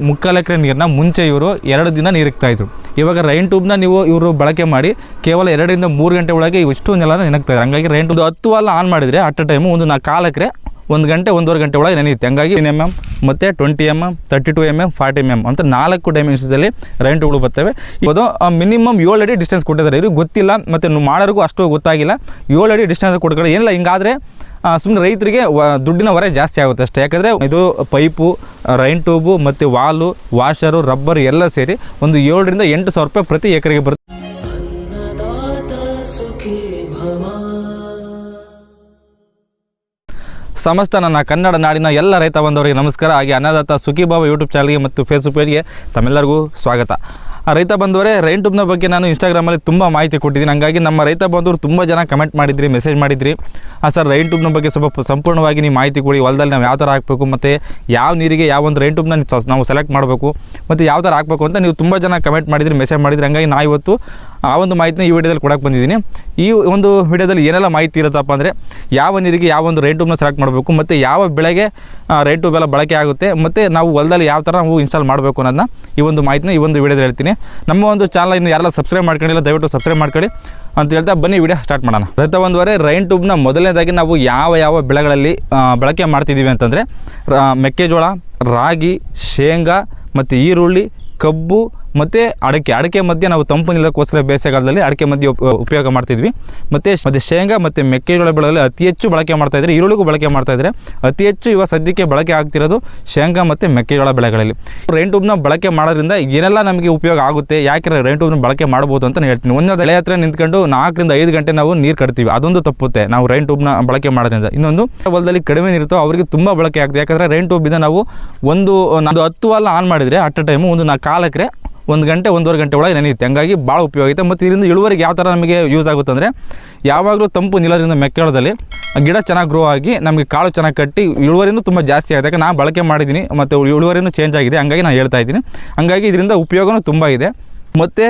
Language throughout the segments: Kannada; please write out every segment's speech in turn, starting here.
ಮುಕ್ಕಾಲು ಎಕರೆ ನೀರನ್ನ ಮುಂಚೆ ಇವರು ಎರಡು ದಿನ ನೀರಿಕ್ತಾ ಇದ್ರು. ಇವಾಗ ರೈನ್ ಟ್ಯೂಬ್ನ ನೀವು ಇವರು ಬಳಕೆ ಮಾಡಿ ಕೇವಲ ಎರಡರಿಂದ ಮೂರು ಗಂಟೆ ಒಳಗೆ ಇಷ್ಟು ನೆಲನ ನೆನಕ್ತಾ ಇದ್ದಾರೆ ಹಂಗಾಗಿ ರೈನ್ ಟ್ಯೂಬ್ ಹತ್ತು ವಾಲ್ ಆನ್ ಮಾಡಿದರೆ ಅಟ್ ಅ ಟೈಮು ಒಂದು ನಾ ಕಾಲು ಎಕರೆ ಒಂದು ಗಂಟೆ, ಒಂದೂವರೆ ಗಂಟೆ ಒಳಗೆ ನೆನೆಯುತ್ತೆ. ಹಂಗಾಗಿ ಎಂ ಎಂ ಮತ್ತು twenty M M thirty two M M forty M M ಅಂತ ನಾಲ್ಕು ಡೈಮೆನ್ಷನ್ಸಲ್ಲಿ ರೈನ್ ಟ್ಯೂಬ್ಗಳು ಬರ್ತವೆ. ಇವತ್ತು ಮಿನಿಮಮ್ ಏಳು ಅಡಿ ಡಿಸ್ಟೆನ್ಸ್ ಕೊಟ್ಟಿದ್ದಾರೆ. ಇವ್ರಿಗೆ ಗೊತ್ತಿಲ್ಲ, ಮತ್ತು ಮಾಡೋರಿಗೂ ಅಷ್ಟು ಗೊತ್ತಾಗಿಲ್ಲ. ಏಳು ಅಡಿ ಡಿಸ್ಟೆನ್ಸ್ ಕೊಡ್ಕೊಳ್ಳಿ. ಏನಿಲ್ಲ, ಹಿಂಗಾದರೆ ಸುಮ್ಮನೆ ರೈತರಿಗೆ ವ, ದುಡ್ಡಿನ ಹೊರೆ ಜಾಸ್ತಿ ಆಗುತ್ತೆ ಅಷ್ಟೇ. ಯಾಕಂದರೆ ಇದು ಪೈಪು, ರೈನ್ ಟ್ಯೂಬು ಮತ್ತು ವಾಲು, ವಾಷರು, ರಬ್ಬರ್ ಎಲ್ಲ ಸೇರಿ ಒಂದು ಏಳರಿಂದ ಎಂಟು ಸಾವಿರ ರೂಪಾಯಿ ಪ್ರತಿ ಎಕರೆಗೆ ಬರುತ್ತೆ. ಸಮಸ್ತ ನನ್ನ ಕನ್ನಡ ನಾಡಿನ ಎಲ್ಲ ರೈತ ಬಂದವರಿಗೆ ನಮಸ್ಕಾರ. ಹಾಗೆ ಅನ್ನದಾತ ಸುಖಿಭಾವ ಯೂಟ್ಯೂಬ್ ಚಾನಲ್ಗೆ ಮತ್ತು ಫೇಸ್ಬುಕ್ ಪೇಜ್ಗೆ ತಮ್ಮೆಲ್ಲರಿಗೂ ಸ್ವಾಗತ. ರೈತ ಬಂದವರೇ ರೈನ್ ಟ್ಯೂಬ್ನ ಬಗ್ಗೆ ನಾನು ಇನ್ಸ್ಟಾಗ್ರಾಮಲ್ಲಿ ತುಂಬ ಮಾಹಿತಿ ಕೊಟ್ಟಿದ್ದೀನಿ. ಹಂಗಾಗಿ ನಮ್ಮ ರೈತ ಬಂದವರು ತುಂಬ ಜನ ಕಮೆಂಟ್ ಮಾಡಿದ್ರಿ ಮೆಸೇಜ್ ಮಾಡಿದ್ರಿ. ಸರ್ ರೈನ್ ಟ್ಯೂಬ್ನ ಬಗ್ಗೆ ಸ್ವಲ್ಪ ಸಂಪೂರ್ಣವಾಗಿ ನೀವು ಮಾಹಿತಿ ಕೊಡಿ. ಹೊಲದಲ್ಲಿ ನಾವು ಯಾವ ಥರ ಹಾಕಬೇಕು ಮತ್ತು ಯಾವ ನೀರಿಗೆ ಯಾವ ಒಂದು ರೈನ್ ಟ್ಯೂಬ್ನ ನಾವು ಸೆಲೆಕ್ಟ್ ಮಾಡಬೇಕು. ಮತ್ತು ಯಾವ ಥರ ಹಾಕಬೇಕು ಅಂತ ನೀವು ತುಂಬ ಜನ ಕಮೆಂಟ್ ಮಾಡಿದ್ರಿ ಮೆಸೇಜ್ ಮಾಡಿದ್ರಿ. ಹಂಗಾಗಿ ನಾ ಇವತ್ತು ಆ ಒಂದು ಮಾಹಿತಿನ ಈ ವಿಡಿಯೋದಲ್ಲಿ ಕೊಡಕ್ಕೆ ಬಂದಿದ್ದೀನಿ. ಈ ಒಂದು ವಿಡಿಯೋದಲ್ಲಿ ಏನೆಲ್ಲ ಮಾಹಿತಿ ಇರುತ್ತಪ್ಪ ಅಂದರೆ ಯಾವ ನೀರಿಗೆ ಯಾವ ಒಂದು ರೈನ್ ಟ್ಯೂಬ್ನ ಸೆಲೆಕ್ಟ್ ಮಾಡಬೇಕು, ಮತ್ತು ಯಾವ ಬೆಳೆಗೆ ರೈನ್ ಟ್ಯೂಬ್ ಎಲ್ಲ ಬಳಕೆ ಆಗುತ್ತೆ, ಮತ್ತು ನಾವು ಹೊಲದಲ್ಲಿ ಯಾವ ಥರ ನಾವು ಇನ್ಸ್ಟಾಲ್ ಮಾಡಬೇಕು ಅನ್ನೋದನ್ನ ಈ ಒಂದು ಮಾಹಿತಿನ ಈ ಒಂದು ವಿಡಿಯೋದಲ್ಲಿ ಹೇಳ್ತೀನಿ. ನಮ್ಮ ಒಂದು ಚಾನಲ್ ಇನ್ನು ಯಾರೆಲ್ಲ ಸಬ್ಸ್ಕ್ರೈಬ್ ಮಾಡ್ಕೊಂಡಿಲ್ಲ, ದಯವಿಟ್ಟು ಸಬ್ಸ್ಕ್ರೈಬ್ ಮಾಡ್ಕೊಳ್ಳಿ. ಅಂತ ಹೇಳ್ತಾ ಬನ್ನಿ, ವಿಡಿಯೋ ಸ್ಟಾರ್ಟ್ ಮಾಡೋಣ. ರೈತ ಒಂದುವರೆ ರೈನ್ ಟ್ಯೂಬ್ನ ಮೊದಲನೇದಾಗಿ ನಾವು ಯಾವ ಯಾವ ಬೆಳೆಗಳಲ್ಲಿ ಬಳಕೆ ಮಾಡ್ತಿದ್ದೀವಿ ಅಂತಂದರೆ ಮೆಕ್ಕೆಜೋಳ, ರಾಗಿ, ಶೇಂಗಾ, ಮತ್ತು ಈರುಳ್ಳಿ, ಕಬ್ಬು ಮತ್ತು ಅಡಕೆ ಅಡಕೆ ಮಧ್ಯೆ ನಾವು ತಂಪು ನಿಲ್ಲಕ್ಕೋಸ್ಕರ ಬೇಸಿಗೆಗಾಲದಲ್ಲಿ ಅಡಕೆ ಮಧ್ಯೆ ಉಪ- ಉಪಯೋಗ ಮಾಡ್ತಿದ್ವಿ. ಮತ್ತು ಮತ್ತು ಶೇಂಗಾ ಮತ್ತು ಮೆಕ್ಕೆಜೋಳ ಬೆಳೆಗಳಲ್ಲಿ ಅತಿ ಹೆಚ್ಚು ಬಳಕೆ ಮಾಡ್ತಾ ಈರುಳ್ಳಿಗೂ ಬಳಕೆ ಮಾಡ್ತಾ ಅತಿ ಹೆಚ್ಚು ಇವಾಗ ಸದ್ಯಕ್ಕೆ ಬಳಕೆ ಆಗ್ತಿರೋದು ಶೇಂಗಾ ಮತ್ತು ಮೆಕ್ಕೆಜೋಳ ಬೆಳೆಗಳಲ್ಲಿ. ರೈನ್ ಟ್ಯೂಬ್ನ ಬಳಕೆ ಮಾಡೋದ್ರಿಂದ ಏನೆಲ್ಲ ನಮಗೆ ಉಪಯೋಗ ಆಗುತ್ತೆ ಯಾಕೆ ರೈನ್ ಟ್ಯೂಬ್ನ ಬಳಕೆ ಮಾಡ್ಬೋದು ಅಂತ ಹೇಳ್ತೀನಿ. ಒಂದೊಂದು ಎಲೆ ಹತ್ರ ನಿಂತ್ಕೊಂಡು ನಾಲ್ಕರಿಂದ ಐದು ಗಂಟೆ ನಾವು ನೀರು ಕಟ್ತೀವಿ. ಅದೊಂದು ತಪ್ಪುತ್ತೆ. ನಾವು ರೈನ್ ಟ್ಯೂಬ್ನ ಬಳಕೆ ಮಾಡೋದ್ರಿಂದ. ಇನ್ನೊಂದು, ಹೊಲದಲ್ಲಿ ಕಡಿಮೆ ನೀರುತ್ತೋ ಅವರಿಗೆ ತುಂಬ ಬಳಕೆ ಆಗುತ್ತೆ ಯಾಕಂದರೆ ರೈನ್ ಟ್ಯೂಬಿಂದ ನಾವು ಒಂದು ಒಂದು ಹತ್ತು ವಾಲ್ ಆನ್ ಮಾಡಿದರೆ, ಅಟ್ ಅ ಟೈಮು ಒಂದು ನಾಲ್ಕು ಕಾಲಕ್ಕೆ ಒಂದು ಗಂಟೆ, ಒಂದೂವರೆ ಗಂಟೆ ಒಳಗೆ ನೆನೆಯುತ್ತೆ. ಹಂಗಾಗಿ ಭಾಳ ಉಪಯೋಗ ಐತೆ. ಮತ್ತು ಇದರಿಂದ ಇಳುವರಿಗೆ ಯಾವ ಥರ ನಮಗೆ ಯೂಸ್ ಆಗುತ್ತೆ ಅಂದರೆ, ಯಾವಾಗಲೂ ತಂಪು ನಿಲ್ಲೋದ್ರಿಂದ ಮೆಕ್ಕೆಳದಲ್ಲಿ ಗಿಡ ಚೆನ್ನಾಗಿ ಗ್ರೋ ಆಗಿ ನಮಗೆ ಕಾಳು ಚೆನ್ನಾಗಿ ಕಟ್ಟಿ ಇಳುವರಿನೂ ತುಂಬ ಜಾಸ್ತಿ ಆಗುತ್ತೆ. ಯಾಕಂದ್ರೆ ನಾನು ಬಳಕೆ ಮಾಡಿದ್ದೀನಿ, ಮತ್ತು ಇಳುವರಿನೂ ಚೇಂಜ್ ಆಗಿದೆ. ಹಂಗಾಗಿ ನಾನು ಹೇಳ್ತಾ ಇದ್ದೀನಿ. ಹಂಗಾಗಿ ಇದರಿಂದ ಉಪಯೋಗವೂ ತುಂಬ ಇದೆ. ಮತ್ತು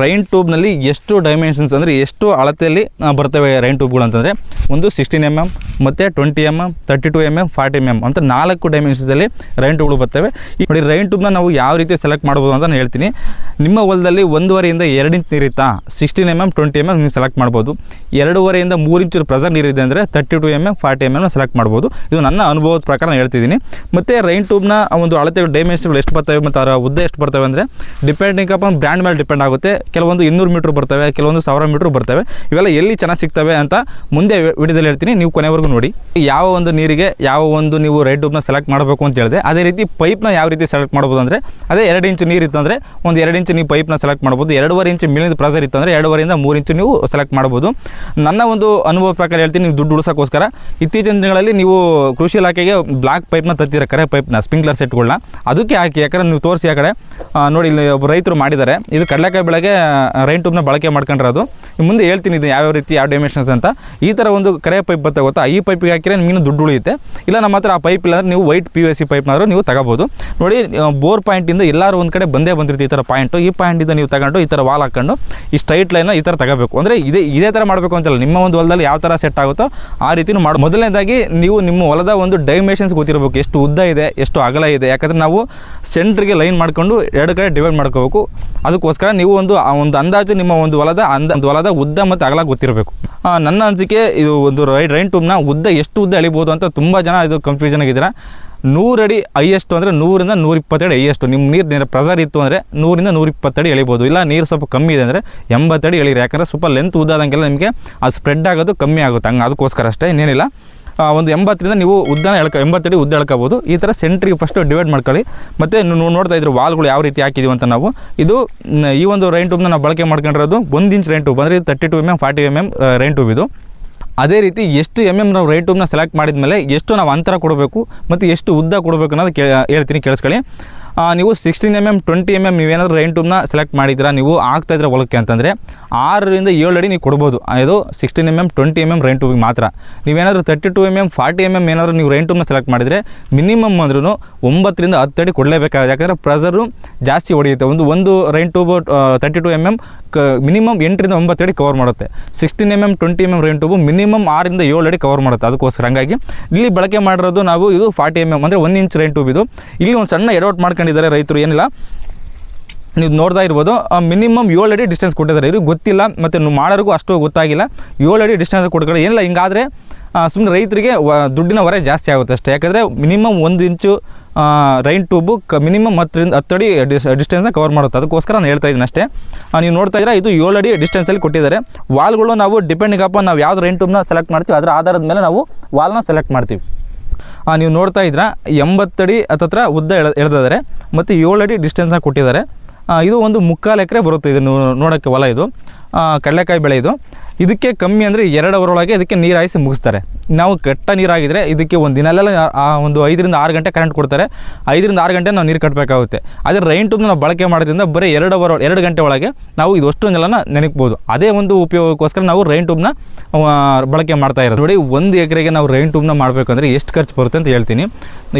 ರೈನ್ ಟ್ಯೂಬ್ನಲ್ಲಿ ಎಷ್ಟು ಡೈಮೆನ್ಷನ್ಸ್ ಅಂದರೆ ಎಷ್ಟು ಅಳತೆಯಲ್ಲಿ ಬರ್ತವೆ ರೈನ್ ಟ್ಯೂಬ್ಗಳು ಅಂತಂದರೆ, ಒಂದು ಸಿಕ್ಸ್ಟೀನ್ ಎಂ ಎಂ ಮತ್ತು twenty M M thirty two M M forty M M ಅಂತ ನಾಲ್ಕು ಡೈಮೆನ್ಷನ್ಸಲ್ಲಿ ರೈನ್ ಟ್ಯೂಬ್ಗಳು ಬರ್ತವೆ. ಈ ನೋಡಿ ರೈನ್ ಟ್ಯೂಬ್ನ ನಾವು ಯಾವ ರೀತಿ ಸೆಲೆಕ್ಟ್ ಮಾಡ್ಬೋದು ಅಂತ ಹೇಳ್ತೀನಿ. ನಿಮ್ಮ ಹೊಲದಲ್ಲಿ ಒಂದೂವರೆಯಿಂದ ಎರಡು inch ನೀರಿತ್ತಾ? Sixteen M M twenty M M ನೀವು ಸೆಲೆಕ್ಟ್ ಮಾಡ್ಬೋದು. ಎರಡೂವರೆಯಿಂದ ಮೂರು ಇಂಚು ಪ್ರೆಸರ್ ನೀರಿದೆ ಅಂದರೆ thirty two M M forty M M select ಮಾಡ್ಬೋದು. ಇದು ನನ್ನ ಅನುಭವದ ಪ್ರಕಾರ ಹೇಳ್ತಿದ್ದೀನಿ. ಮತ್ತು ರೈನ್ ಟ್ಯೂಬ್ನ ಒಂದು ಅಳತೆ ಡೈಮೆನ್ಷನ್ಗಳು ಎಷ್ಟು ಬರ್ತವೆ ಮತ್ತು ಅದರ ಉದ್ದ ಎಷ್ಟು ಬರ್ತವೆ ಅಂದರೆ ಡಿಪೆಂಡಿಂಗ್ ಅಪಾನ್ ಬ್ರ್ಯಾಂಡ್ ಮೇಲೆ ಡಿಪೆಂಡ್ ಆಗುತ್ತೆ. ಕೆಲವೊಂದು ಇನ್ನೂರು ಮೀಟ್ರ್ ಬರ್ತವೆ, ಕೆಲವೊಂದು ಸಾವಿರ ಮೀಟ್ರ್ ಬರ್ತವೆ. ಇವೆಲ್ಲ ಎಲ್ಲಿ ಚೆನ್ನಾಗಿ ಸಿಗ್ತವೆ ಅಂತ ಮುಂದೆ ವಿಡಿಯೋದಲ್ಲಿ ಹೇಳ್ತೀನಿ. ನೀವು ಕೊನೆವರೆಗೂ ನೋಡಿ. ಯಾವ ಒಂದು ನೀರಿಗೆ ಯಾವ ಒಂದು ನೀವು ರೆಡ್ ಡೂಬ್ನ ಸೆಲೆಕ್ಟ್ ಮಾಡಬೇಕು ಅಂತ ಹೇಳಿದೆ. ಅದೇ ರೀತಿ ಪೈಪ್ನ ಯಾವ ರೀತಿ ಸೆಲೆಕ್ಟ್ ಮಾಡ್ಬೋದು ಅಂದರೆ, ಅದೇ ಎರಡು ಇಂಚು ನೀರು ಇತ್ತಂದರೆ, ಒಂದು ಎರಡು ಇಂಚು ನೀವು ಪೈಪ್ನ ಸೆಲೆಕ್ಟ್ ಮಾಡ್ಬೋದು. ಎರಡೂವರೆ ಇಂಚು ಮೇಲಿನ ಪ್ರೆಸರ್ ಇತ್ತಂದರೆ, ಎರಡೂವರೆಯಿಂದ ಮೂರು ಇಂಚು ನೀವು ಸೆಲೆಕ್ಟ್ ಮಾಡ್ಬೋದು. ನನ್ನ ಒಂದು ಅನುಭವ ಪ್ರಕಾರ ಹೇಳ್ತೀನಿ, ನೀವು ದುಡ್ಡು ಉಳಿಸೋಕ್ಕೋಸ್ಕರ. ಇತ್ತೀಚಿನ ದಿನಗಳಲ್ಲಿ ನೀವು ಕೃಷಿ ಇಲಾಖೆಗೆ ಬ್ಲಾಕ್ ಪೈಪ್ನ ತತ್ತಿರ ಕರೆ ಪೈಪ್ನ ಸ್ಪ್ರಿಂಕ್ಲರ್ ಸೆಟ್ಗಳನ್ನ ಅದಕ್ಕೆ ಹಾಕಿ, ಯಾಕಂದ್ರೆ ನೀವು ತೋರಿಸಿ ಆ ಕಡೆ ನೋಡಿ, ಇಲ್ಲಿ ಒಬ್ಬ ರೈತರು ಮಾಡಿದ್ದಾರೆ. ಇದು ಕಡಲೆಕಾಯಿ ಬೆಳೆಗೆ ರೈನ್ ಟ್ಯೂಬ್ನ ಬಳಕೆ ಮಾಡ್ಕೊಂಡಿರೋದು. ಅದು ಮುಂದೆ ಹೇಳ್ತೀನಿ ಇದು ಯಾವ್ಯಾವ ರೀತಿ ಯಾವ ಡೈಮೆನ್ಷನ್ಸ್ ಅಂತ. ಈ ಥರ ಒಂದು ಕರೆ ಪೈಪ್ ಬರುತ್ತೆ ಗೊತ್ತಾ? ಈ ಪೈಪಿಗೆ ಹಾಕಿದ್ರೆ ನಿಮಗೆ ದುಡ್ಡು ಉಳಿಯುತ್ತೆ. ಇಲ್ಲ, ನಮ್ಮ ಹತ್ರ ಆ ಪೈಪ್ ಇಲ್ಲ ಅಂದ್ರೆ ನೀವು white P U S C ಪೈಪ್ನಾದ್ರೂ ನೀವು ತಗೋಬೋದು. ನೋಡಿ ಬೋರ್ ಪಾಯಿಂಟಿಂದ ಎಲ್ಲರೂ ಒಂದು ಕಡೆ ಬಂದೇ ಬಂದಿರ್ತೀವಿ ಈ ಥರ ಪಾಯಿಂಟು ಈ ಪಾಯಿಂಟಿಂದ ನೀವು ತಗೊಂಡು ಈ ಥರ ವಾಲ್ ಹಾಕ್ಕೊಂಡು ಈ ಸ್ಟ್ರೈಟ್ ಲೈನ್ನ ಈ ಥರ ತಗೋಬೇಕು. ಅಂದರೆ ಇದೇ ಇದೇ ಥರ ಮಾಡಬೇಕು ಅಂತಲ್ಲ. ನಿಮ್ಮ ಒಂದು ಹೊಲದಲ್ಲಿ ಯಾವ ಥರ ಸೆಟ್ ಆಗುತ್ತೋ ಆ ರೀತಿಯೂ ಮಾಡಿ, ಮೊದಲನೇದಾಗಿ ನೀವು ನಿಮ್ಮ ಹೊಲದ ಒಂದು ಡೈಮೆನ್ಷನ್ಸ್ ಗೊತ್ತಿರಬೇಕು. ಎಷ್ಟು ಉದ್ದ ಇದೆ, ಎಷ್ಟು ಅಗಲ ಇದೆ. ಯಾಕಂದರೆ ನಾವು ಸೆಂಟ್ರಿಗೆ ಲೈನ್ ಮಾಡ್ಕೊಂಡು ಎರಡು ಕಡೆ ಡಿವೈಡ್ ಮಾಡ್ಕೋಬೇಕು. ಅದಕ್ಕೋಸ್ಕರ ನೀವು ಒಂದು, ಆ ಒಂದು ಅಂದಾಜು ನಿಮ್ಮ ಒಂದು ಹೊಲದ ಅಂದ ಹೊಲದ ಉದ್ದ ಮತ್ತು ಅಗಲ ಗೊತ್ತಿರಬೇಕು. ನನ್ನ ಅನಿಸಿಕೆ ಇದು ಒಂದು ರೈ ರೈನ್ ಟೂಬ್ನ ಉದ್ದ ಎಷ್ಟು ಉದ್ದ ಎಳಿಬೋದು ಅಂತ ತುಂಬ ಜನ ಇದು ಕನ್ಫ್ಯೂಷನ್ ಆಗಿದ್ದೀರಾ. ನೂರಡಿ ಹೈಯೆಸ್ಟು ಅಂದರೆ ನೂರಿಂದ ನೂರ ಇಪ್ಪತ್ತಡಿ ಹೈಯೆಸ್ಟು. ನಿಮ್ಮ ನೀರು ನೀರು ಪ್ರೆಸರ್ ಇತ್ತು ಅಂದರೆ ನೂರಿಂದ ನೂರ ಅಡಿ ಎಳಿಬೋದು. ಇಲ್ಲ, ನೀರು ಸ್ವಲ್ಪ ಕಮ್ಮಿ ಇದೆ ಅಂದರೆ ಎಂಬತ್ತಡಿ ಎಳೀರಿ. ಯಾಕಂದರೆ ಸ್ವಲ್ಪ ಲೆಂತ್ ಉದ್ದಾದಂಗೆಲ್ಲ ನಿಮಗೆ ಅದು ಸ್ಪ್ರೆಡ್ ಆಗೋದು ಕಮ್ಮಿ ಆಗುತ್ತೆ. ಹಂಗೆ ಅದಕ್ಕೋಸ್ಕರ ಅಷ್ಟೇ, ಇನ್ನೇನಿಲ್ಲ. ಒಂದು ಎಂಬತ್ತರಿಂದ ನೀವು ಉದ್ದನ ಎಳ್ಕ ಎಂಬತ್ತಡಿ ಉದ್ದ ಎಳ್ಕೋಬೋದು. ಈ ಥರ ಸೆಂಟ್ರಿಗೆ ಫಸ್ಟು ಡಿವೈಡ್ ಮಾಡ್ಕೊಳ್ಳಿ. ಮತ್ತು ನೀವು ನೋಡ್ತಾ ಇದ್ರು ವಾಲ್ಗಳು ಯಾವ ರೀತಿ ಹಾಕಿದ್ದೀವಿ ಅಂತ ನಾವು. ಇದು ಈ ಒಂದು ರೈನ್ ಟ್ಯೂಬ್ನ ನಾವು ಬಳಕೆ ಮಾಡ್ಕೊಂಡಿರೋದು ಒಂದು ಇಂಚ್ ರೈನ್ ಟ್ಯೂಬ್ ಅಂದರೆ thirty two M M forty M M rain tube ಇದು. ಅದೇ ರೀತಿ ಎಷ್ಟು ಎಂ ಎಂ ನಾವು ರೈನ್ ಟ್ಯೂಬ್ನ ಸೆಲೆಕ್ಟ್ ಮಾಡಿದ ಮೇಲೆ ಎಷ್ಟು ನಾವು ಅಂತರ ಕೊಡಬೇಕು, ಮತ್ತು ಎಷ್ಟು ಉದ್ದ ಕೊಡಬೇಕು ಅನ್ನೋದು ಕೇ ಹೇಳ್ತೀನಿ, ಕೇಳಿಸ್ಕೊಳ್ಳಿ. ನೀವು sixteen M M twenty M M ನೀವೇನಾದರೂ ರೈನ್ ಟ್ಯೂಬ್ನ ಸೆಲೆಕ್ಟ್ ಮಾಡಿದ್ದೀರಾ, ನೀವು ಆಗ್ತಾ ಇದ್ರೆ ಹೊಲಕ್ಕೆ ಅಂತಂದರೆ ಆರರಿಂದ ಏಳು ಅಡಿ ನೀವು ಕೊಡ್ಬೋದು. ಅದು sixteen M M twenty M M rain ಟ್ಯೂಬಿಗೆ ಮಾತ್ರ. ನೀವೇನಾದರೂ thirty two M M forty M M ಏನಾದರೂ ನೀವು ರೈನ್ ಟ್ಯೂಬ್ನ ಸೆಲೆಕ್ಟ್ ಮಾಡಿದರೆ ಮಿನಿಮಮ್ ಅಂದ್ರೂ ಒಂಬತ್ತರಿಂದ ಹತ್ತು ಅಡಿ ಕೊಡಲೇಬೇಕಾಗುತ್ತೆ. ಯಾಕಂದರೆ ಪ್ರೆಸರು ಜಾಸ್ತಿ ಹೊಡೆಯುತ್ತೆ. ಒಂದು ಒಂದು rain tube thirty two M M ಕ ಮಿನಿಮಮ್ ಎಂಟರಿಂದ ಒಂಬತ್ತು ಅಡಿ ಕವರ್ ಮಾಡುತ್ತೆ. Sixteen M M twenty M M rain tube minimum ಆರಿಂದ ಏಳು ಅಡಿ ಕವರ್ ಮಾಡುತ್ತೆ. ಅದಕ್ಕೋಸ್ಕರ. ಹಂಗಾಗಿ ಇಲ್ಲಿ ಬಳಕೆ ಮಾಡಿರೋದು ನಾವು ಇದು ಫಾರ್ಟಿ ಎಂ ಎಂ ಅಂದರೆ ಒಂದು ಇಂಚ್ ರೈನ್ ಟ್ಯೂಬ್ ಇದು. ಇಲ್ಲಿ ಒಂದು ಸಣ್ಣ ಎಡವಟ್ ಮಾಡ್ಕೊಂಡು ಹಾಕೊಂಡಿದ್ದಾರೆ ರೈತರು, ಏನಿಲ್ಲ. ನೀವು ನೋಡ್ತಾ ಇರ್ಬೋದು ಮಿನಿಮಮ್ ಏಳು ಅಡಿ ಡಿಸ್ಟೆನ್ಸ್ ಕೊಟ್ಟಿದ್ದಾರೆ. ಇವ್ರಿಗೆ ಗೊತ್ತಿಲ್ಲ, ಮತ್ತು ಮಾಡೋರಿಗೂ ಅಷ್ಟು ಗೊತ್ತಾಗಿಲ್ಲ. ಏಳು ಅಡಿ ಡಿಸ್ಟೆನ್ಸ್ ಕೊಟ್ಕೊಳ್ಳಿ ಏನಿಲ್ಲ, ಹಿಂಗಾದರೆ ಸುಮ್ಮನೆ ರೈತರಿಗೆ ವ, ದುಡ್ಡಿನ ಹೊರೆ ಜಾಸ್ತಿ ಆಗುತ್ತೆ ಅಷ್ಟೇ. ಯಾಕಂದರೆ ಮಿನಿಮಮ್ ಒಂದು ಇಂಚು ರೈನ್ ಟ್ಯೂಬು ಕ, ಮಿನಿಮಮ್ ಹತ್ತರಿಂದ ಹತ್ತು ಅಡಿ ಡಿಸ್ ಡಿಸ್ಟೆನ್ಸ್ನ ಕವರ್ ಮಾಡುತ್ತೆ. ಅದಕ್ಕೋಸ್ಕರ ನಾನು ಹೇಳ್ತಾ ಇದ್ದೀನಿ ಅಷ್ಟೇ. ನೀವು ನೋಡ್ತಾ ಇದ್ದೀರಾ, ಇದು ಏಳು ಅಡಿ ಡಿಸ್ಟೆನ್ಸಲ್ಲಿ ಕೊಟ್ಟಿದ್ದಾರೆ. ವಾಲ್ಗಳು ನಾವು ಡಿಪೆಂಡಿಂಗ್ ನಾವು ಯಾವ್ದು ರೈನ್ ಟ್ಯೂಬ್ನ ಸೆಲೆಕ್ಟ್ ಮಾಡ್ತೀವಿ, ಅದರ ಆಧಾರದ ಮೇಲೆ ನಾವು ವಾಲ್ನ ಸೆಲೆಕ್ಟ್ ಮಾಡ್ತೀವಿ. ನೀವು ನೋಡ್ತಾ ಇದ್ರ ಎಂಬತ್ತಡಿ ಹತ್ತತ್ರ ಉದ್ದ ಎಳೆ, ಎಳೆದಿದ್ದಾರೆ, ಮತ್ತು ಏಳಡಿ ಅಡಿ ಡಿಸ್ಟೆನ್ಸ್ನ ಕೊಟ್ಟಿದ್ದಾರೆ. ಇದು ಒಂದು ಮುಕ್ಕಾಲು ಎಕರೆ ಬರುತ್ತೆ ಇದು ನೋ- ನೋಡೋಕ್ಕೆ ಹೊಲ ಇದು. ಕಡಲೆಕಾಯಿ ಬೆಳೆ ಇದು. ಇದಕ್ಕೆ ಕಮ್ಮಿ ಅಂದರೆ ಎರಡು ಅವರೊಳಗೆ ಇದಕ್ಕೆ ನೀರು ಹಾಯಿಸಿ ಮುಗಿಸ್ತಾರೆ. ನಾವು ಕೆಟ್ಟ ನೀರಾಗಿದ್ದರೆ ಇದಕ್ಕೆ ಒಂದು ದಿನಲೆಲ್ಲ ಒಂದು ಐದರಿಂದ ಆರು ಗಂಟೆ ಕರೆಂಟ್ ಕೊಡ್ತಾರೆ. ಐದರಿಂದ ಆರು ಗಂಟೆ ನಾವು ನೀರು ಕಟ್ಟಬೇಕಾಗುತ್ತೆ ಆದರೆ ರೈನ್ ಟ್ಯೂಬ್ನ ನಾವು ಬಳಕೆ ಮಾಡೋದ್ರಿಂದ ಬರೀ ಎರಡು ಅವರ್, ಎರಡು ಗಂಟೆ ಒಳಗೆ ನಾವು ಇದು ಅಷ್ಟು ನೆಲನ ನೆನಕ್ಬೋದು. ಅದೇ ಒಂದು ಉಪಯೋಗಕ್ಕೋಸ್ಕರ ನಾವು ರೈನ್ ಟ್ಯೂಬ್ನ ಬಳಕೆ ಮಾಡ್ತಾ ಇರೋದು. ನೋಡಿ, ಒಂದು ಎಕರೆಗೆ ನಾವು ರೈನ್ ಟ್ಯೂಬ್ನ ಮಾಡಬೇಕಂದ್ರೆ ಎಷ್ಟು ಖರ್ಚು ಬರುತ್ತೆ ಅಂತ ಹೇಳ್ತೀನಿ.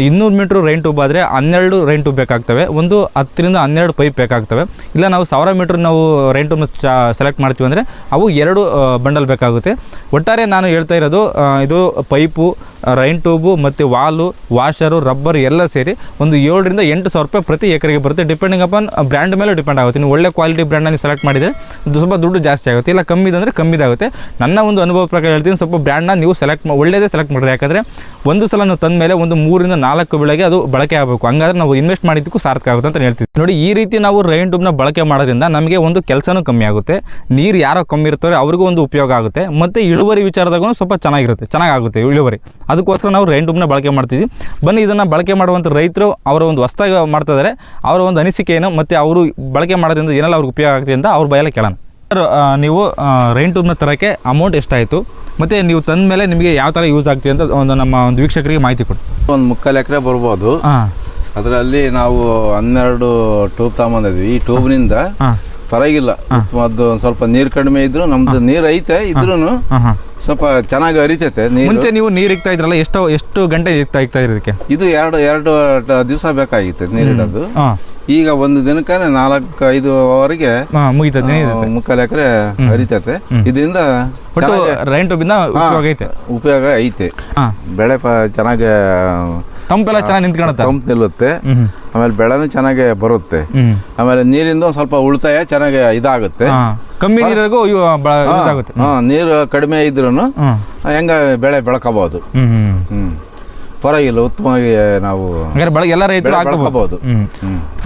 ಇನ್ನೂರು ಮೀಟ್ರ್ ರೈನ್ ಟ್ಯೂಬ್ ಆದರೆ ಹನ್ನೆರಡು ರೈನ್ ಟ್ಯೂಬ್ ಬೇಕಾಗ್ತವೆ. ಒಂದು ಹತ್ತರಿಂದ ಹನ್ನೆರಡು ಪೈಪ್ ಬೇಕಾಗ್ತವೆ. ಇಲ್ಲ, ನಾವು ಸಾವಿರ ಮೀಟ್ರ್ ನಾವು ರೈನ್ ಟ್ಯೂಬ್ನ ಸೆಲೆಕ್ಟ್ ಮಾಡ್ತೀವಿ ಅಂದರೆ ಅವು ಎರಡು ಬಂಡಲ್ ಬೇಕಾಗುತ್ತೆ. ಒಟ್ಟಾರೆ ನಾನು ಹೇಳ್ತಾ ಇರೋದು ಇದು ಪೈಪು ರೈನ್ ಟ್ಯೂಬು ಮತ್ತು ವಾಲು, ವಾಷರು, ರಬ್ಬರ್ ಎಲ್ಲ ಸೇರಿ ಒಂದು ಏಳರಿಂದ ಎಂಟು ಸಾವಿರ ರೂಪಾಯಿ ಪ್ರತಿ ಎಕರೆಗೆ ಬರುತ್ತೆ. ಡಿಪೆಂಡಿಂಗ್ ಅಪಾನ್ ಬ್ರ್ಯಾಂಡ್ ಮೇಲೆ ಡಿಪೆಂಡ್ ಆಗುತ್ತೆ. ನೀವು ಒಳ್ಳೆ ಕ್ವಾಲಿಟಿ ಬ್ರ್ಯಾಂಡ್ ನೀವು ಸೆಲೆಕ್ಟ್ ಮಾಡಿದರೆ ಸ್ವಲ್ಪ ದುಡ್ಡು ಜಾಸ್ತಿ ಆಗುತ್ತೆ. ಇಲ್ಲ ಕಮ್ಮಿ ಅಂದರೆ ಕಮ್ಮಿದಾಗುತ್ತೆ ನನ್ನ ಒಂದು ಅನುಭವ ಪ್ರಕಾರ ಹೇಳ್ತೀನಿ, ಸ್ವಲ್ಪ ಬ್ರ್ಯಾಂಡ್ನ ನೀವು ಸೆಲೆಕ್ಟ್ ಒಳ್ಳೆಯದೇ ಸೆಲೆಕ್ಟ್ ಮಾಡಿರಿ ಯಾಕಂದರೆ ಒಂದು ಸಲ ನಾವು ತಂದ ಮೇಲೆ ಒಂದು ಮೂರಿಂದ ನಾಲ್ಕು ಬೆಳೆಗೆ ಅದು ಬಳಕೆ ಆಗಬೇಕು. ಹಂಗಾದ್ರೆ ನಾವು ಇನ್ವೆಸ್ಟ್ ಮಾಡಿದ್ದಕ್ಕೂ ಸಾರ್ಥಕ ಆಗುತ್ತೆ ಅಂತ ಹೇಳ್ತೀವಿ ನೋಡಿ, ಈ ರೀತಿ ನಾವು ರೈನ್ ಟ್ಯೂಬ್ನ ಬಳಕೆ ಮಾಡೋದ್ರಿಂದ ನಮಗೆ ಒಂದು ಕೆಲಸನೂ ಕಮ್ಮಿ ಆಗುತ್ತೆ. ನೀರು ಯಾರೋ ಕಮ್ಮಿ ಇರ್ತಾರೆ, ಅವ್ರಿಗೂ ಉಪಯೋಗ ಆಗುತ್ತೆ. ಮತ್ತು ಇಳುವರಿ ವಿಚಾರದಾಗೂ ಸ್ವಲ್ಪ ಚೆನ್ನಾಗಿರುತ್ತೆ. ಚೆನ್ನಾಗಾಗುತ್ತೆ ಇಳುವರಿ. ಅದಕ್ಕೋಸ್ಕರ ನಾವು ರೈನ್ ಟ್ಯೂಬ್ನ ಬಳಕೆ ಮಾಡ್ತೀವಿ ಬನ್ನಿ ಇದನ್ನು ಬಳಕೆ ಮಾಡುವಂಥ ರೈತರು ಅವರ ಒಂದು ಹೊಸ್ದಾಗಿ ಮಾಡ್ತಾ ಇದ್ದಾರೆ ಅವರ ಒಂದು ಅನಿಸಿಕೆ ಏನು ಮತ್ತು ಅವರು ಬಳಕೆ ಮಾಡೋದ್ರಿಂದ ಏನೆಲ್ಲ ಅವ್ರಿಗೆ ಉಪಯೋಗ ಆಗುತ್ತೆ ಅಂತ ಅವ್ರ ಬಯಲ ಕೇಳೋಣ. ಸರ್ ನೀವು ರೈನ್ ಟೂಬ್ನ ತರೋಕ್ಕೆ ಅಮೌಂಟ್ ಎಷ್ಟಾಯಿತು? ಮತ್ತು ನೀವು ತಂದ ಮೇಲೆ ನಿಮಗೆ ಯಾವ ಥರ ಯೂಸ್ ಆಗ್ತಿದೆ ಅಂತ ಒಂದು ನಮ್ಮ ಒಂದು ವೀಕ್ಷಕರಿಗೆ ಮಾಹಿತಿ ಕೊಡಿ. ಒಂದು ಮುಕ್ಕಾಲು ಎಕರೆ ಬರ್ಬೋದು. ಅದರಲ್ಲಿ ನಾವು ಹನ್ನೆರಡು ಟ್ಯೂಬ್ ತಗೊಂಬಂದಿದ್ವಿ. ಈ ಟ್ಯೂಬ್ನಿಂದ ಪರವಾಗಿಲ್ಲ. ಅದು ಒಂದು ಸ್ವಲ್ಪ ನೀರ್ ಕಡಿಮೆ ಇದ್ರು ನಮ್ದು ನೀರ್ ಐತೆ ಇದ್ರು ಸ್ವಲ್ಪ ಚೆನ್ನಾಗಿ ಹರಿತೈತೆ ನೀರು. ಮುಂಚೆ ನೀವು ನೀರು ಇಕ್ತಾ ಇದ್ರಲ್ಲ ಎಷ್ಟು ಎಷ್ಟು ಗಂಟೆ ಇಕ್ತಾ ಇಕ್ತಾ ಇರೋದಕ್ಕೆ? ಇದು ಎರಡು ಎರಡು ದಿವಸ ಬೇಕಾಗಿತ್ತು ನೀರಿಡೋದು ಈಗ ಒಂದು ದಿನಕ್ಕೆ ನಾಲ್ಕು ಐದು ಅವರಿಗೆ ಮುಗಿತೈತೆ ಮುಕ್ಕಾಲು ಎಕರೆ ಹರಿತೈತೆ. ಇದರಿಂದ ಒಟ್ಟು ರೈನ್ ಉಪಯೋಗ ಐತೆ. ಉಪಯೋಗ ಐತೆ. ಬೆಳೆ ಪ ಚೆನ್ನಾಗಿ ತಂಪೆಲ್ಲ ಚೆನ್ನಾಗಿ ನಿಂತ್ಕೊಳತ್ತ ತಂಪು ನಿಲ್ಲುತ್ತೆ. ಆಮೇಲೆ ಬೆಳೆನೂ ಚೆನ್ನಾಗಿ ಬರುತ್ತೆ. ಆಮೇಲೆ ನೀರಿಂದ ಒಂದ್ ಸ್ವಲ್ಪ ಉಳಿತಾಯ ಚೆನ್ನಾಗಿ ಇದಾಗುತ್ತೆ. ಕಮ್ಮಿ ನೀರಿಗೂ ಅಯ್ಯೋ ಆಗುತ್ತೆ ನೀರು ಕಡಿಮೆ ಇದ್ರೂ ಹೆಂಗ ಬೆಳೆ ಬೆಳಕಬಹುದು ಪರವಾಗಿಲ್ಲ ಉತ್ತಮವಾಗಿ ನಾವು ಎಲ್ಲ ರೈತರು ಹಾಕಬಹುದು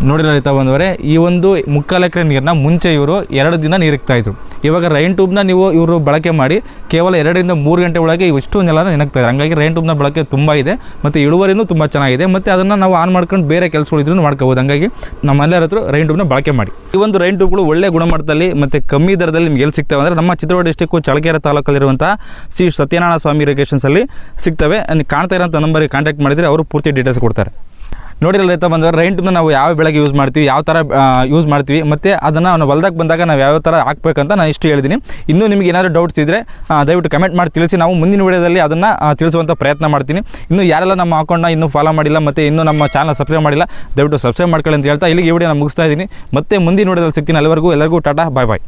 ನೋಡಿ ರೈತ ಬಂದವರೆ, ಈ ಒಂದು ಮುಕ್ಕಾಲು ಎಕರೆ ನೀರನ್ನ ಮುಂಚೆ ಇವರು ಎರಡು ದಿನ ನೀರು ಇಕ್ತಾ ಇದ್ರು. ಇವಾಗ ರೈನ್ ಟ್ಯೂಬ್ನ ನೀವು ಇವರು ಬಳಕೆ ಮಾಡಿ ಕೇವಲ ಎರಡರಿಂದ ಮೂರು ಗಂಟೆ ಒಳಗೆ ಇಷ್ಟು ನೆಲನ ನೆನಕ್ತಾ ಇದ್ದಾರೆ. ಹಂಗಾಗಿ ರೈನ್ ಟ್ಯೂಬ್ನ ಬಳಕೆ ತುಂಬ ಇದೆ ಮತ್ತು ಇಳುವರಿನೂ ತುಂಬ ಚೆನ್ನಾಗಿದೆ ಮತ್ತು ಅದನ್ನು ನಾವು ಆನ್ ಮಾಡ್ಕೊಂಡು ಬೇರೆ ಕೆಲಸಗಳು ಇದ್ರೂ ಮಾಡ್ಕೋಬೋದು. ಹಂಗಾಗಿ ನಮ್ಮೆಲ್ಲರ ಹತ್ರ ರೈನ್ ಟ್ಯೂಬ್ನ ಬಳಕೆ ಮಾಡಿ. ಈ ಒಂದು ರೈನ್ ಟ್ಯೂಬ್ಗಳು ಒಳ್ಳೆ ಗುಣಮಟ್ಟದಲ್ಲಿ ಮತ್ತು ಕಮ್ಮಿ ದರದಲ್ಲಿ ನಿಮ್ಗೆ ಎಲ್ಲಿ ಸಿಗ್ತವೆ ಅಂದರೆ ನಮ್ಮ ಚಿತ್ರದುರ್ಗ ಡಿಸ್ಟಿಕ್ಕು ಚಳಕೆರೆ ತಾಲೂಕಲ್ಲಿರುವಂಥ ಶ್ರೀ ಸತ್ಯನಾರಾಯಣ ಸ್ವಾಮಿ ಇರಿಗೇಷನ್ಸಲ್ಲಿ ಸಿಗ್ತವೆ. ಕಾಣ್ತಾ ಇರೋಂಥ ನಂಬರಿಗೆ ಕಾಂಟ್ಯಾಕ್ಟ್ ಮಾಡಿದರೆ ಅವರು ಪೂರ್ತಿ ಡೀಟೇಲ್ಸ್ ಕೊಡ್ತಾರೆ. ನೋಡಿರಲ್ಲ ರೈತ ಬಂದವರು ರೈನ್ ನಾವು ಯಾವ ಬೆಳೆಗೆ ಯೂಸ್ ಮಾಡ್ತೀವಿ, ಯಾವ ಥರ ಯೂಸ್ ಮಾಡ್ತೀವಿ, ಮತ್ತು ಅದನ್ನು ನಾವು ಹೊಲ್ದಾಗ ಬಂದಾಗ ನಾವು ಯಾವ ಥರ ಹಾಕ್ಬೇಕಂತ ನಾನು ಇಷ್ಟು ಹೇಳಿದ್ದೀನಿ ಇನ್ನೂ ನಿಮಗೆ ಏನಾದರೂ ಡೌಟ್ಸ್ ಇದ್ದರೆ ದಯವಿಟ್ಟು ಕಮೆಂಟ್ ಮಾಡಿ ತಿಳಿಸಿ, ನಾವು ಮುಂದಿನ ವಿಡಿಯೋದಲ್ಲಿ ಅದನ್ನು ತಿಳಿಸುವಂಥ ಪ್ರಯತ್ನ ಮಾಡ್ತೀನಿ. ಇನ್ನು ಯಾರೆಲ್ಲ ನಮ್ಮ ಅಕೌಂಟ್ನ ಇನ್ನೂ ಫಾಲೋ ಮಾಡಿಲ್ಲ, ಮತ್ತು ಇನ್ನೂ ನಮ್ಮ ಚಾನಲ್ ಸಬ್ಸ್ಕ್ರೈಬ್ ಮಾಡಿಲ್ಲ, ದಯವಿಟ್ಟು ಸಬ್ಸ್ಕ್ರೈಬ್ ಮಾಡ್ಕೊಳ್ಳಿ ಅಂತ ಹೇಳ್ತಾ ಇಲ್ಲಿಗೆ ಈ ವಿಡಿಯೋ ನಾನು ಮುಗಿಸ್ತಾ ಇದ್ದೀನಿ. ಮತ್ತೆ ಮುಂದಿನ ವಿಡಿಯೋದಲ್ಲಿ ಸಿಗ್ತೀನಿ ಅಲ್ಲಿವರೆಗೂ, ಎಲ್ಲರಿಗೂ ಟಾಟಾ ಬಾಯ್ ಬಾಯ್